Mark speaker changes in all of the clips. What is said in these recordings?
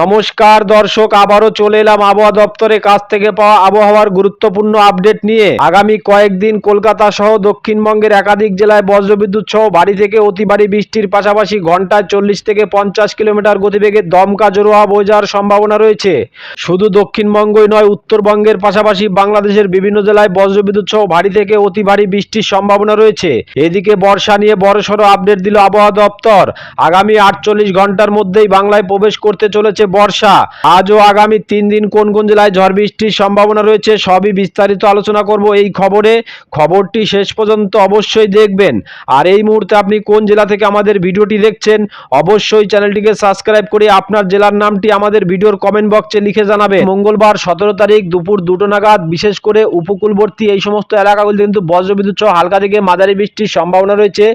Speaker 1: নমস্কার দর্শক, আবারও চলে এলাম আবহাওয়া দপ্তরের কাছ থেকে পাওয়া আবহাওয়ার গুরুত্বপূর্ণ আপডেট নিয়ে। আগামী কয়েকদিন কলকাতা সহ দক্ষিণবঙ্গের একাধিক জেলায় বজ্রবিদ্যুৎ সহ ভারী থেকে অতি ভারী বৃষ্টির পাশাপাশি ঘন্টায় চল্লিশ থেকে পঞ্চাশ কিলোমিটার গতিবেগে দমকা জোরোয়া বয়ে যাওয়ার সম্ভাবনা রয়েছে। শুধু দক্ষিণবঙ্গই নয়, উত্তরবঙ্গের পাশাপাশি বাংলাদেশের বিভিন্ন জেলায় বজ্রবিদ্যুৎ সহ ভারী থেকে অতি ভারী বৃষ্টির সম্ভাবনা রয়েছে। এদিকে বর্ষা নিয়ে বড়সড় আপডেট দিল আবহাওয়া দপ্তর। আগামী আটচল্লিশ ঘণ্টার মধ্যেই বাংলায় প্রবেশ করতে চলেছে বর্ষা। আজও আগামী তিন দিন কোন কোন জেলায় ঝড় বৃষ্টির সম্ভাবনা রয়েছে সবই বিস্তারিত আলোচনা করব এই খবরে। খবরটি শেষ পর্যন্ত অবশ্যই দেখবেন। আর এই মুহূর্তে আপনি কোন জেলা থেকে আমাদের ভিডিওটি দেখছেন, অবশ্যই চ্যানেলটিকে সাবস্ক্রাইব করে আপনার জেলার নামটি আমাদের ভিডিওর কমেন্ট বক্সে লিখে জানাবে মঙ্গলবার সতেরো তারিখ দুপুর দুটো নাগাদ, বিশেষ করে উপকূলবর্তী এই সমস্ত এলাকাগুলিতে কিন্তু বজ্রবিদ্যুৎ সহ হালকা থেকে মাঝারি বৃষ্টির সম্ভাবনা রয়েছে।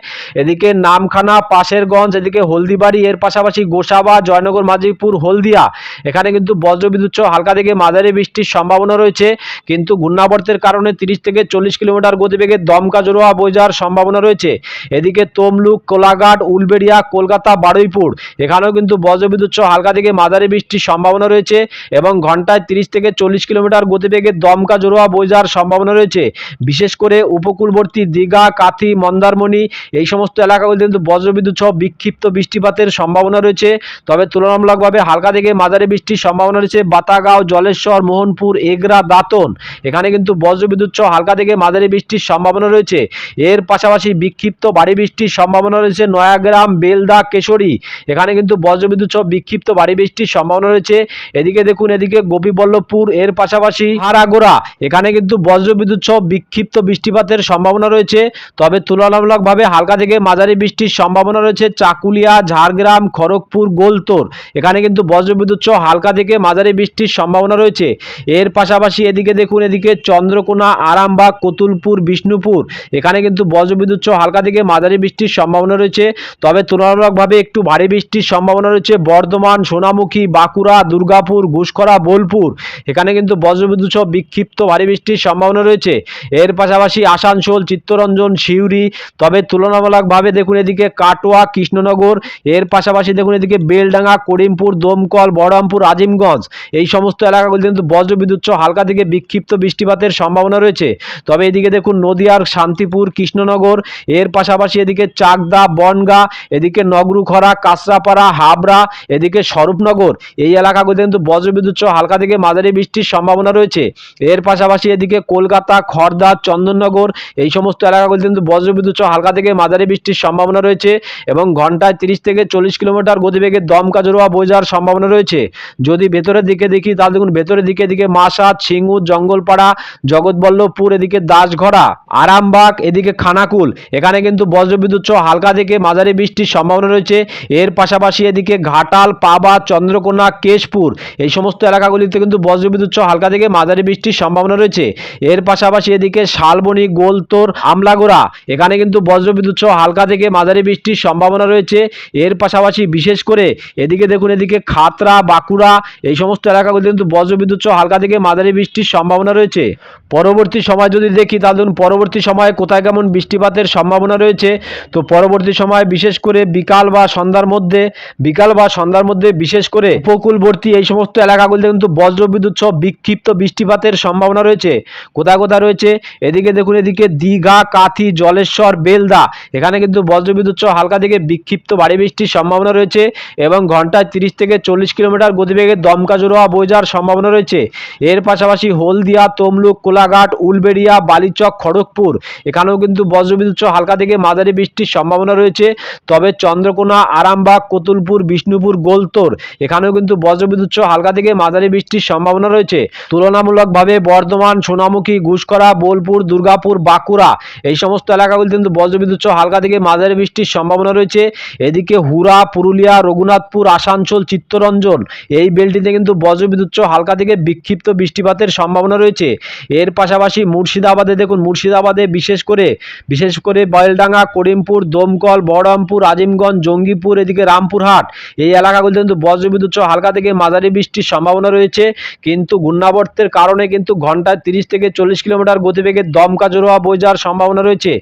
Speaker 1: এদিকে নামখানা, পাশেরগঞ্জ, এদিকে হলদিবাড়ি, এর পাশাপাশি গোসাবা, জয়নগর মাঝিপুর হলদিয়া। এখানে কিন্তু বজ্রবিদ্যুৎ সহ হালকা থেকে মাঝারি বৃষ্টির সম্ভাবনা রয়েছে। কিন্তু ঘূর্ণাবর্তের কারণে তিরিশ থেকে চল্লিশ কিলোমিটার গতিবেগে দমকা বয়ে যাওয়ার সম্ভাবনা রয়েছে। এদিকে তমলুক, কোলাঘাট, উলবেড়িয়া, কলকাতা, বারুইপুর, এখানেও কিন্তু বজ্রবিদ্যুৎ সহ হালকা থেকে মাঝারি বৃষ্টির সম্ভাবনা রয়েছে এবং ঘন্টায় তিরিশ থেকে চল্লিশ কিলোমিটার গতিবেগে দমকা বয়ে যাওয়ার সম্ভাবনা রয়েছে। বিশেষ করে উপকূলবর্তী দীঘা, কাথি, মন্দারমণি এই সমস্ত এলাকাগুলিতে কিন্তু বজ্রবিদ্যুৎ সহ বিক্ষিপ্ত বৃষ্টিপাতের সম্ভাবনা রয়েছে। তবে তুলনামূলকভাবে হালকা থেকে মাঝারি বৃষ্টির সম্ভাবনা রয়েছে। বাতাগাঁও, জলেশ্বর, মোহনপুর, এগরা, দাঁতন। এখানে কিন্তু বজ্রবিদ্যুৎ সহ হালকা থেকে মাঝারি বৃষ্টির সম্ভাবনা রয়েছে। এর পাশাপাশি বিক্ষিপ্ত ভারী বৃষ্টির সম্ভাবনা রয়েছে নয়াগ্রাম, বেলদা, কেশরী। এখানে কিন্তু বজ্রবিদ্যুৎ সহ বিক্ষিপ্ত ভারী বৃষ্টির সম্ভাবনা রয়েছে। এদিকে দেখুন, এদিকে গোপীবল্লভপুর, এর পাশাপাশি হারাগোড়া। এখানে কিন্তু বজ্রবিদ্যুৎ সহ বিক্ষিপ্ত বৃষ্টিপাতের সম্ভাবনা রয়েছে। তবে তুলনামূলকভাবে হালকা থেকে মাঝারি বৃষ্টির সম্ভাবনা রয়েছে। চাকুলিয়া, ঝাড়গ্রাম, খড়গপুর, গোলতোর। এখানে কিন্তু বজ্রবিদ্যুৎ সহ হালকা থেকে মাঝারি বৃষ্টির সম্ভাবনা রয়েছে। এর পাশাপাশি এদিকে দেখুন, এদিকে চন্দ্রকোনা, আরামবাগ, কতুলপুর, বিষ্ণুপুর, এখানে কিন্তু বজ্রবিদ্যুৎ সহ হালকা থেকে মাঝারি বৃষ্টির সম্ভাবনা রয়েছে। তবে তুলনামূলকভাবে একটু ভারী বৃষ্টির সম্ভাবনা রয়েছে। বর্ধমান, সোনামুখী, বাঁকুড়া, দুর্গাপুর, ঘুষখরা, বোলপুর, এখানে কিন্তু বজ্রবিদ্যুৎ সহ বিক্ষিপ্ত ভারী বৃষ্টির সম্ভাবনা রয়েছে। এর পাশাপাশি আসানসোল, চিত্তরঞ্জন, সিউড়ি, তবে তুলনামূলকভাবে দেখুন, এদিকে কাটোয়া, কৃষ্ণনগর, এর পাশাপাশি দেখুন, এদিকে বেলডাঙ্গা, করিমপুর দমকল, বহরমপুর, আজিমগঞ্জ, এই সমস্ত এলাকাগুলি কিন্তু বজ্রবিদ্যুৎ সহ হালকা থেকে বিক্ষিপ্ত বৃষ্টিপাতের সম্ভাবনা রয়েছে। তবে এদিকে দেখুন নদিয়ার শান্তিপুর, কৃষ্ণনগর, এর পাশাপাশি এদিকে চাকদা, বনগা, এদিকে নগরুখরা কাঁচরাপাড়া হাবড়া, এদিকে স্বরূপনগর, এই এলাকাগুলিতে কিন্তু বজ্রবিদ্যুৎ সহ হালকা থেকে মাঝারি বৃষ্টির সম্ভাবনা রয়েছে। এর পাশাপাশি এদিকে কলকাতা খড়দা চন্দননগর, এই সমস্ত এলাকাগুলিতে কিন্তু বজ্রবিদ্যুৎ সহ হালকা থেকে মাঝারি বৃষ্টির সম্ভাবনা রয়েছে এবং ঘন্টায় তিরিশ থেকে চল্লিশ কিলোমিটার গতিবেগে দমকা, জোরোয়া বয়ে যাওয়ার সম্ভাবনা রয়েছে। যদি ভেতরের দিকে দেখি, তাহলে দেখুন, ভেতরের দিকে এদিকে মাসাদ সিঙ্গুর, জঙ্গলপাড়া, জগৎবল্লভপুর, এদিকে দাসঘরা আরামবাগ, এদিকে খানাকুল। এখানে কিন্তু বজ্রবিদ্যুৎ সহ হালকা থেকে মাঝারি বৃষ্টির সম্ভাবনা রয়েছে। এর পাশাপাশি এদিকে ঘাটাল, পাবা, চন্দ্রকোনা, কেশপুর, এই সমস্ত এলাকাগুলিতে কিন্তু বজ্রবিদ্যুৎ সহ হালকা থেকে মাঝারি বৃষ্টির সম্ভাবনা রয়েছে। এর পাশাপাশি এদিকে শালবনি, গোলতোর, আমলাগোড়া, এখানে কিন্তু বজ্রবিদ্যুৎ সহ হালকা থেকে মাঝারি বৃষ্টির সম্ভাবনা রয়েছে। এর পাশাপাশি বিশেষ করে এদিকে দেখুন, এদিকে খাতরা বাঁকুড়া, এই সমস্ত এলাকাগুলিতে কিন্তু বজ্রবিদ্যুৎ সহ হালকা থেকে মাঝারি বৃষ্টির সম্ভাবনা রয়েছে। পরবর্তী সময় যদি দেখি, তাহলে পরবর্তী সময়ে কোথায় কেমন বৃষ্টিপাতের সম্ভাবনা রয়েছে। তো পরবর্তী সময় বিশেষ করে বিকাল বা সন্ধ্যার মধ্যে, বিকাল বা সন্ধ্যার মধ্যে বিশেষ করে উপকূলবর্তী এই সমস্ত এলাকাগুলিতে কিন্তু বজ্রবিদ্যুৎ সহ বিক্ষিপ্ত বৃষ্টিপাতের সম্ভাবনা রয়েছে। কোথায় কোথায় রয়েছে? এদিকে দেখুন, এদিকে দীঘা, কাথি, জলেশ্বর, বেলদা, এখানে কিন্তু বজ্রবিদ্যুৎ সহ হালকা থেকে বিক্ষিপ্ত ভারী বৃষ্টির সম্ভাবনা রয়েছে এবং ঘন্টায় তিরিশ থেকে চল্লিশ কিলোমিটার গতিবেগে দমকা জোরোয়া বয়ে যাওয়ার সম্ভাবনা রয়েছে। এর পাশাপাশি হলদিয়া, তমলুক, কোলাঘাট, উলবেড়িয়া, বালিচক, খড়গপুর, এখানেও কিন্তু বজ্রবিদ্যুৎ হালকা থেকে মাঝারি বৃষ্টির সম্ভাবনা রয়েছে। তবে চন্দ্রকোনা, আরামবাগ, কতুলপুর, বিষ্ণুপুর, গোলতোর, এখানেও কিন্তু বজ্রবিদ্যুৎ হালকা থেকে মাঝারি বৃষ্টির সম্ভাবনা রয়েছে। তুলনামূলকভাবে বর্ধমান, সোনামুখী ঘুষকরা বোলপুর, দুর্গাপুর, বাঁকুড়া, এই সমস্ত এলাকাগুলিতে কিন্তু বজ্রবিদ্যুৎ হালকা থেকে মাঝারি বৃষ্টির সম্ভাবনা রয়েছে। এদিকে হুরা পুরুলিয়া, রঘুনাথপুর, আসানসোল চিত্তরঞ্জন এই বেলটিতে কিন্তু বজ্রবিদ্যুৎ হালকা থেকে বিক্ষিপ্ত বৃষ্টিপাতের সম্ভাবনা রয়েছে। এর পাশাপাশি মুর্শিদাবাদে দেখুন, মুর্শিদাবাদে বিশেষ করে বিশেষ করে বয়েলডাঙ্গা, করিমপুর, দমকল, বহরমপুর, আজিমগঞ্জ, জঙ্গিপুর, এদিকে রামপুরহাট। এই এলাকাগুলিতে কিন্তু বজ্রবিদ্যুৎ হালকা থেকে মাঝারি বৃষ্টির সম্ভাবনা রয়েছে। কিন্তু ঘূর্ণাবর্তের কারণে কিন্তু ঘন্টায় তিরিশ থেকে চল্লিশ কিলোমিটার গতিবেগে দমকা জোরোয়া বয়ে যাওয়ার সম্ভাবনা রয়েছে।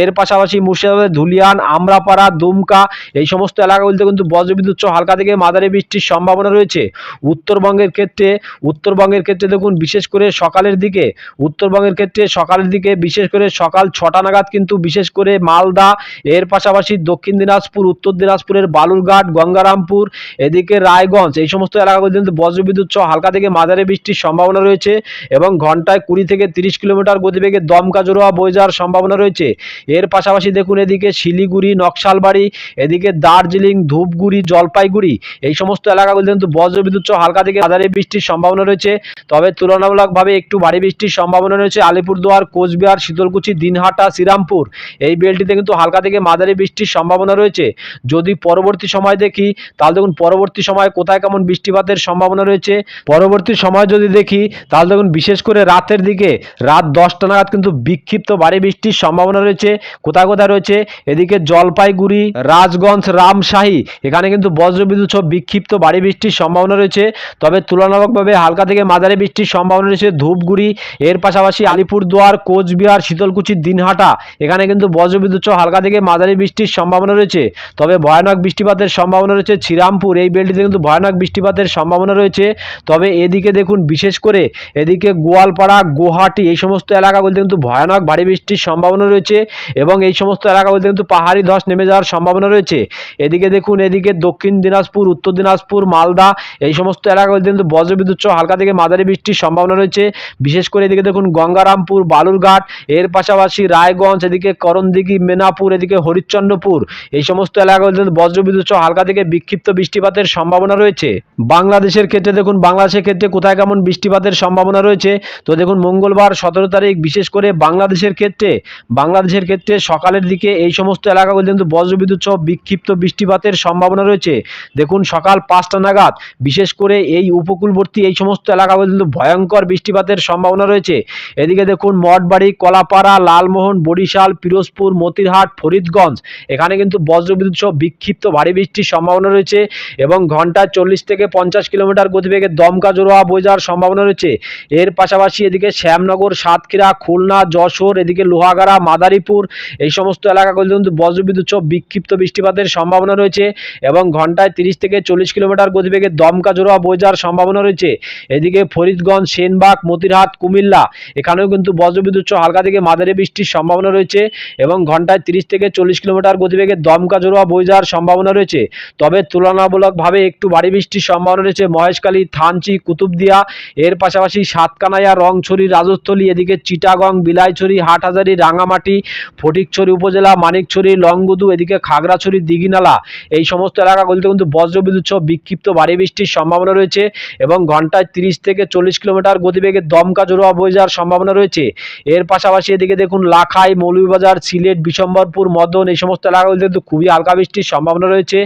Speaker 1: এর পাশাপাশি মুর্শিদাবাদের ধুলিয়ান, আমরাপাড়া, দুমকা, এই সমস্ত এলাকাগুলিতে কিন্তু বজ্রবিদ্যুৎ হালকা থেকে মাঝারি বৃষ্টির বৃষ্টির সম্ভাবনা রয়েছে। উত্তরবঙ্গের ক্ষেত্রে উত্তরবঙ্গের ক্ষেত্রে দেখুন, বিশেষ করে সকালের দিকে, উত্তরবঙ্গের ক্ষেত্রে সকালের দিকে, বিশেষ করে সকাল ছটা নাগাদ কিন্তু বিশেষ করে মালদা, এর পাশাপাশি দক্ষিণ দিনাজপুর, উত্তর দিনাজপুরের বালুরঘাট, গঙ্গারামপুর, এদিকে রায়গঞ্জ, এই সমস্ত এলাকাগুলিতে কিন্তু বজ্রবিদ্যুৎ সহ হালকা থেকে মাঝারি বৃষ্টির সম্ভাবনা রয়েছে এবং ঘন্টায় কুড়ি থেকে তিরিশ কিলোমিটার গতিবেগে দমকা জোড়া বয়ে যাওয়ার সম্ভাবনা রয়েছে। এর পাশাপাশি দেখুন, এদিকে শিলিগুড়ি, নকশালবাড়ি, এদিকে দার্জিলিং, ধূপগুড়ি, জলপাইগুড়ি, এই সমস্ত এলাকাগুলিতে কিন্তু বজ্রবিদ্যুৎ সহ হালকা থেকে মাঝারি বৃষ্টির সম্ভাবনা রয়েছে। তবে তুলনামূলকভাবে একটু ভারী বৃষ্টির সম্ভাবনা রয়েছে আলিপুরদুয়ার, কোচবিহার, শীতলকুচি, দিনহাটা, শ্রীরামপুর। এই বেলটিতে কিন্তু হালকা থেকে মাঝারি বৃষ্টির সম্ভাবনা রয়েছে। যদি পরবর্তী সময় দেখি, তাহলে দেখুন পরবর্তী সময় কোথায় কেমন বৃষ্টিপাতের সম্ভাবনা রয়েছে। পরবর্তী সময় যদি দেখি, তাহলে দেখুন বিশেষ করে রাতের দিকে, রাত দশটা নাগাদ কিন্তু বিক্ষিপ্ত ভারী বৃষ্টির সম্ভাবনা রয়েছে। কোথায় কোথায় রয়েছে? এদিকে জলপাইগুড়ি, রাজগঞ্জ, রামশাহী। এখানে কিন্তু বজ্রবিদ্যুৎ সহ বিক্ষিপ্ত ভারী বৃষ্টির সম্ভাবনা রয়েছে। তবে তুলনামূলকভাবে হালকা থেকে মাঝারি বৃষ্টির সম্ভাবনা রয়েছে ধূপগুড়ি, এর পাশাপাশি আলিপুরদুয়ার, কোচবিহার, শীতলকুচি, দিনহাটা। এখানে কিন্তু বজ্রবিদ্যুৎ হালকা থেকে মাঝারি বৃষ্টির সম্ভাবনা রয়েছে। তবে ভয়ানক বৃষ্টিপাতের সম্ভাবনা রয়েছে শ্রীরামপুর। এই বেলটিতে কিন্তু ভয়ানক বৃষ্টিপাতের সম্ভাবনা রয়েছে। তবে এদিকে দেখুন, বিশেষ করে এদিকে গোয়ালপাড়া, গুয়াহাটি, এই সমস্ত এলাকাগুলিতে কিন্তু ভয়ানক ভারী বৃষ্টির সম্ভাবনা রয়েছে এবং এই সমস্ত এলাকাগুলিতে কিন্তু পাহাড়ি ধস নেমে যাওয়ার সম্ভাবনা রয়েছে। এদিকে দেখুন, এদিকে দক্ষিণ দিনাজপুর, উত্তর দিনাজপুর মালদা, এই সমস্ত এলাকাগুলিতে কিন্তু বজ্রবিদ্যুৎ সহ হালকা থেকে মাঝারি বৃষ্টির সম্ভাবনা রয়েছে। বিশেষ করে এদিকে দেখুন গঙ্গারামপুর, বালুরঘাট, এর পাশাপাশি রায়গঞ্জ, এদিকে করণদিঘি মেনাপুর এদিকে হরিশ্চন্দ্রপুর, এই সমস্ত এলাকাগুলিতে কিন্তু বজ্রবিদ্যুৎ সহ হালকা থেকে বিক্ষিপ্ত বৃষ্টিপাতের সম্ভাবনা রয়েছে। বাংলাদেশের ক্ষেত্রে দেখুন, বাংলাদেশের ক্ষেত্রে কোথায় কেমন বৃষ্টিপাতের সম্ভাবনা রয়েছে? তো দেখুন, মঙ্গলবার সতেরো তারিখ, বিশেষ করে বাংলাদেশের ক্ষেত্রে বাংলাদেশের ক্ষেত্রে সকালের দিকে এই সমস্ত এলাকাগুলিতে কিন্তু বজ্রবিদ্যুৎ সহ বিক্ষিপ্ত বৃষ্টিপাতের সম্ভাবনা রয়েছে। দেখুন, সকাল পাঁচটা নাগাদ। বিশেষ করে এই উপকূলবর্তী এই সমস্ত এলাকাগুলিতে কিন্তু ভয়ঙ্কর বৃষ্টিপাতের সম্ভাবনা রয়েছে। এদিকে দেখুন, মঠবাড়ি, কলাপাড়া, লালমোহন, বরিশাল, পিরোজপুর, মতিরহাট, ফরিদগঞ্জ, এখানে কিন্তু বজ্রবিদ্যুৎ সহ বিক্ষিপ্ত ভারী বৃষ্টির সম্ভাবনা রয়েছে এবং ঘন্টায় চল্লিশ থেকে পঞ্চাশ কিলোমিটার গতিবেগে দমকা জোড়া বয়ে যাওয়ার সম্ভাবনা রয়েছে। এর পাশাপাশি এদিকে শ্যামনগর, সাতক্ষীরা, খুলনা, যশোর, এদিকে লোহাগাড়া, মাদারীপুর, এই সমস্ত এলাকাগুলিতে কিন্তু বজ্রবিদ্যুৎ সহ বিক্ষিপ্ত বৃষ্টিপাতের সম্ভাবনা রয়েছে এবং ঘন্টায় তিরিশ থেকে চল্লিশ কিলোমিটার গতিবেগে দমকা জোড়া যাওয়ার সম্ভাবনা রয়েছে। এদিকে ফরিদগঞ্জ, সেনবাগ, মতিরহাট, কুমিল্লা, এখানেও কিন্তু বজ্রবিদ্যুৎ হালকা থেকে মাঝারি বৃষ্টির সম্ভাবনা রয়েছে এবং ঘন্টায় তিরিশ থেকে চল্লিশ কিলোমিটার গতিবেগে দমকা জোড়া যাওয়ার সম্ভাবনা রয়েছে। তবে তুলনামূলকভাবে একটু ভারী বৃষ্টির সম্ভাবনা রয়েছে। মহেশখালী, থানচি, কুতুবদিয়া, এর পাশাপাশি সাতকানাইয়া, রংছড়ি, রাজস্থলী, এদিকে চিটাগং, বিলাইছড়ি, হাটহাজারি, রাঙামাটি, ফটিকছড়ি উপজেলা, মানিকছড়ি, লংগুদু, এদিকে খাগড়াছড়ি, দিঘিনালা, এই সমস্ত এলাকাগুলিতে কিন্তু বজ্রবিদ্যুৎ সহ বিক্ষিপ্ত ভারী বৃষ্টির সম্ভাবনা রয়েছে এবং ঘন্টায় তিরিশ থেকে চল্লিশ কিলোমিটার গতিবেগে দমকা জোড়া বয়ে যাওয়ার সম্ভাবনা রয়েছে। এর পাশাপাশি এদিকে দেখুন লাখাই, মৌলভীবাজার, সিলেট, বিশম্বরপুর, মদন এই সমস্ত এলাকাগুলিতে কিন্তু খুবই হালকা বৃষ্টির সম্ভাবনা রয়েছে।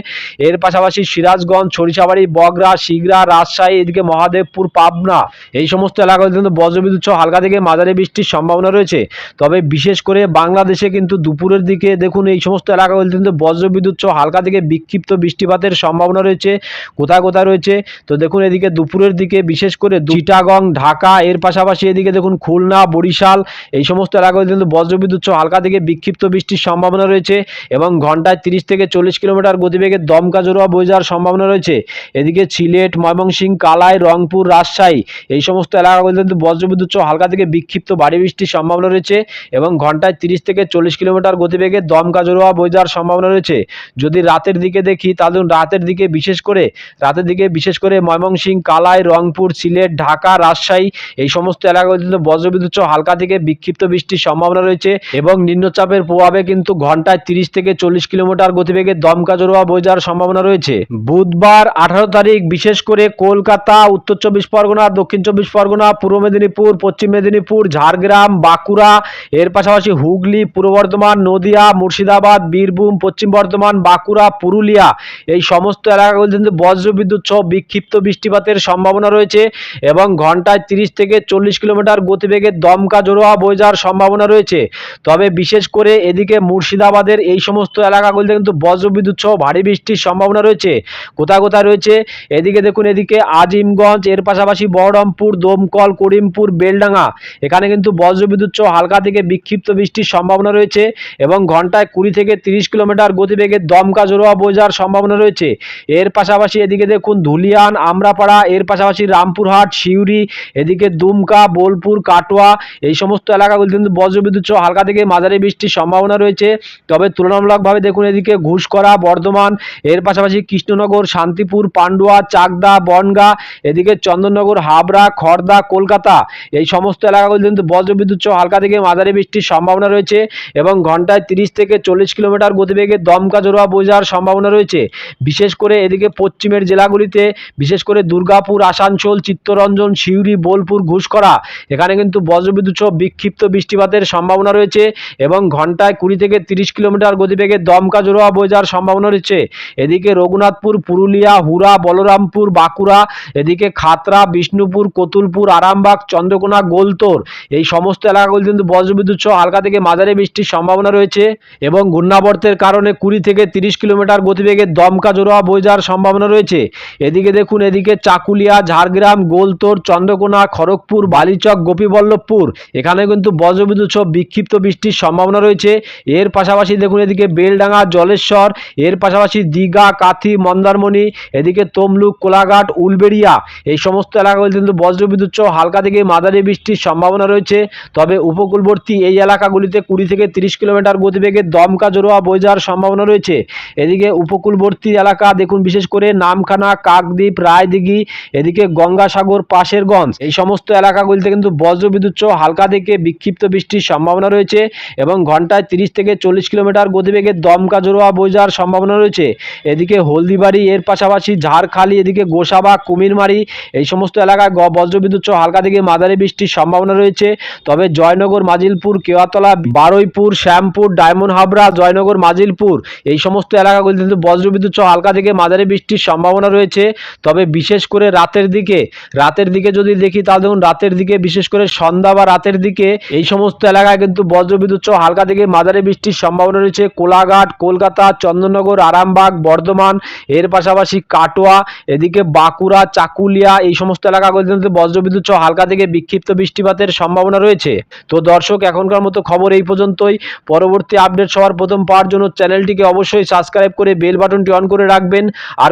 Speaker 1: এর পাশাপাশি সিরাজগঞ্জ, সরিষাবাড়ি, বগরা, শিগরা, রাজশাহী, এদিকে মহাদেবপুর, পাবনা এই সমস্ত এলাকাগুলিতে কিন্তু বজ্রবিদ্যুৎ সহ হালকা থেকে মাঝারি বৃষ্টির সম্ভাবনা রয়েছে। তবে বিশেষ করে বাংলাদেশে কিন্তু দুপুরের দিকে দেখুন এই সমস্ত এলাকাগুলিতে কিন্তু বজ্রবিদ্যুৎ সহ হালকা থেকে বিক্ষিপ্ত বৃষ্টিপাতের সম্ভাবনা রয়েছে। কোথায় কোথায় রয়েছে? তো দেখুন এদিকে দুপুরের দিকে বিশেষ করে চিটাগং, ঢাকা, এর পাশাপাশি এদিকে দেখুন খুলনা, বরিশাল, এই সমস্ত এলাকাগুলিতে কিন্তু বজ্রবিদ্যুৎ সহ হালকা থেকে বিক্ষিপ্ত বৃষ্টির সম্ভাবনা রয়েছে এবং ঘন্টায় তিরিশ থেকে চল্লিশ কিলোমিটার গতিবেগে দমকা জোড়া বয়ে যাওয়ার সম্ভাবনা রয়েছে। এদিকে সিলেট, ময়মনসিংহ, কালাই, রংপুর, রাজশাহী, এই সমস্ত এলাকাগুলিতে কিন্তু বজ্রবিদ্যুৎ সহ হালকা থেকে বিক্ষিপ্ত ভারী বৃষ্টির সম্ভাবনা রয়েছে এবং ঘন্টায় তিরিশ থেকে চল্লিশ কিলোমিটার গতিবেগে দমকা জোড়া বয়ে যাওয়ার সম্ভাবনা রয়েছে। যদি রাতের দিকে দেখি, তাহলে রাতের দিকে বিশেষ করে রাতের দিকে বিশেষ করে ময়মনসিং, কালাই, রংপুর, সিলেট, ঢাকা, রাজশাহী এই সমস্ত এলাকাগুলিতে বজ্রবিদ্যুৎ হালকা থেকে বিক্ষিপ্ত বৃষ্টির সম্ভাবনা রয়েছে এবং নিম্নচাপের প্রভাবে কিন্তু ঘন্টায় তিরিশ থেকে চল্লিশ কিলোমিটার গতিবেগে দমকা জোড়া বয়ে যাওয়ার সম্ভাবনা রয়েছে। বুধবার আঠারো তারিখ বিশেষ করে কলকাতা, উত্তর চব্বিশ পরগনা, দক্ষিণ চব্বিশ পরগনা, পূর্ব মেদিনীপুর, পশ্চিম মেদিনীপুর, ঝাড়গ্রাম, বাঁকুড়া, এর পাশাপাশি হুগলি, পূর্ব বর্ধমান, নদিয়া, মুর্শিদাবাদ, বীরভূম, পশ্চিম বর্ধমান, বাঁকুড়া, পুরুলিয়া এই সমস্ত এলাকাগুলিতে কিন্তু বজ্রবিদ্যুৎ সহ বিক্ষিপ্ত বৃষ্টিপাতের সম্ভাবনা রয়েছে এবং ঘন্টায় তিরিশ থেকে চল্লিশ কিলোমিটার গতিবেগে দমকা জোরোয়া বয়ে যাওয়ার সম্ভাবনা রয়েছে। তবে বিশেষ করে এদিকে মুর্শিদাবাদের এই সমস্ত এলাকাগুলিতে কিন্তু বজ্রবিদ্যুৎ সহ ভারী বৃষ্টির সম্ভাবনা রয়েছে। কোথায় কোথায় রয়েছে? এদিকে দেখুন, এদিকে আজিমগঞ্জ, এর পাশাপাশি বহরমপুর, দমকল, করিমপুর, বেলডাঙ্গা। এখানে কিন্তু বজ্রবিদ্যুৎ সহ হালকা থেকে বিক্ষিপ্ত বৃষ্টির সম্ভাবনা রয়েছে এবং ঘন্টায় কুড়ি থেকে তিরিশ কিলোমিটার গতিবেগে দমকা জোড়া বয়ে যাওয়ার সম্ভাবনা রয়েছে। এর পাশাপাশি পাশাপাশি এদিকে দেখুন ধুলিয়ান, আমরাপাড়া, এর পাশাপাশি রামপুরহাট, সিউড়ি, এদিকে দুমকা, বোলপুর, কাটোয়া, এই সমস্ত এলাকাগুলি কিন্তু বজ্রবিদ্যুৎ সহ হালকা থেকে মাঝারি বৃষ্টির সম্ভাবনা রয়েছে। তবে তুলনামূলকভাবে দেখুন এদিকে ঘুষকরা বর্ধমান, এর পাশাপাশি কৃষ্ণনগর, শান্তিপুর, পান্ডুয়া, চাকদা, বনগা, এদিকে চন্দননগর, হাবড়া খড়দা কলকাতা, এই সমস্ত এলাকাগুলি কিন্তু বজ্রবিদ্যুৎ সহ হালকা থেকে মাঝারি বৃষ্টির সম্ভাবনা রয়েছে এবং ঘন্টায় তিরিশ থেকে চল্লিশ কিলোমিটার গতিবেগে দমকা জোড়া বোঝার সম্ভাবনা রয়েছে। বিশেষ করে এদিকে পশ্চিমের জেলাগুলিতে, বিশেষ করে দুর্গাপুর, আসানসোল, চিত্তরঞ্জন, সিউড়ি, বোলপুর ঘুষকরা এখানে কিন্তু বজ্রবিদ্যুৎ সহ বিক্ষিপ্ত বৃষ্টিপাতের সম্ভাবনা রয়েছে এবং ঘন্টায় কুড়ি থেকে তিরিশ কিলোমিটার গতিবেগে দমকা জোড়া বোঝার সম্ভাবনা রয়েছে। এদিকে রঘুনাথপুর, পুরুলিয়া হুরা বলরামপুর, বাঁকুড়া, এদিকে খাতরা, বিষ্ণুপুর, কতুলপুর, আরামবাগ, চন্দ্রকোনা, গোলতোর। এই সমস্ত এলাকাগুলি কিন্তু বজ্রবিদ্যুৎ সহ হালকা থেকে মাঝারি বৃষ্টির সম্ভাবনা রয়েছে এবং ঘূর্ণাবর্তের কারণে কুড়ি থেকে তিরিশ কিলোমিটার গতিবেগে দমকা জোড়া বয়ে যাওয়ার সম্ভাবনা রয়েছে। এদিকে দেখুন, এদিকে চাকুলিয়া, ঝাড়গ্রাম, গোলতোর, চন্দ্রকোনা, খড়গপুর, বালিচক, গোপীবল্লভপুর। এখানে কিন্তু বজ্রবিদ্যুৎ সহ বিক্ষিপ্ত বৃষ্টির সম্ভাবনা রয়েছে। এর পাশাপাশি দেখুন, এদিকে বেলডাঙ্গা, জলেশ্বর, এর পাশাপাশি দীঘা, কাথি, মন্দারমণি, এদিকে তমলুক, কোলাঘাট, উলবেড়িয়া। এই সমস্ত এলাকাগুলি কিন্তু বজ্রবিদ্যুৎ সহ হালকা থেকে মাঝারি বৃষ্টির সম্ভাবনা রয়েছে। তবে উপকূলবর্তী এই এলাকাগুলিতে কুড়ি থেকে তিরিশ কিলোমিটার গতিবেগে দমকা জোড়োয়া বয়ে যাওয়ার সম্ভাবনা রয়েছে। এদিকে উপকূলবর্তী এলাকা দেখুন, বিশেষ করে নামখানা, কাকদ্বীপ, রায়দিঘি, এদিকে গঙ্গাসাগর, পাশেরগঞ্জ। এই সমস্ত এলাকাগুলিতে কিন্তু বজ্রবিদ্যুৎ সহ হালকা থেকে বিক্ষিপ্ত বৃষ্টির সম্ভাবনা রয়েছে এবং ঘন্টায় তিরিশ থেকে চল্লিশ কিলোমিটার গতিবেগে দমকা বয়ে যাওয়ার সম্ভাবনা রয়েছে। এদিকে হলদিবাড়ি, এর পাশাপাশি ঝাড়খালি, এদিকে গোসাবা, কুমিরমারি, এই সমস্ত এলাকায় বজ্রবিদ্যুৎ সহ হালকা থেকে মাঝারি বৃষ্টির সম্ভাবনা রয়েছে। তবে জয়নগর, মাজিলপুর, কেওয়াতলা, বারুইপুর, শ্যামপুর, ডায়মন্ড হাবড়া, জয়নগর, মাজিলপুর, এই সমস্ত এলাকাগুলিতে কিন্তু বজ্রবিদ্যুৎ সহ হালকা থেকে মাঝারি বৃষ্টির সম্ভাবনা রয়েছে। তবে বিশেষ করে রাতের দিকে রাতের দিকে যদি দেখি তাহলে দেখুন রাতের দিকে, বিশেষ করে সন্ধ্যা বা রাতের দিকে, এই সমস্ত এলাকায় কিন্তু বজ্রবিদ্যুৎ সহ হালকা থেকে মাঝারি বৃষ্টির সম্ভাবনা রয়েছে। কোলাঘাট, কলকাতা চন্দননগর আরামবাগ, বর্ধমান, এর পাশাপাশি কাটোয়া, এদিকে বাঁকুড়া, চাকুলিয়া, এই সমস্ত এলাকাগুলিতে বজ্রবিদ্যুৎ সহ হালকা থেকে বিক্ষিপ্ত বৃষ্টিপাতের সম্ভাবনা রয়েছে। তো দর্শক, এখনকার মতো খবর এই পর্যন্তই। পরবর্তী আপডেট সবার প্রথম পাওয়ার জন্য চ্যানেলটিকে অবশ্যই সাবস্ক্রাইব করে বেল বাটনটি অন করে রাখবেন। আর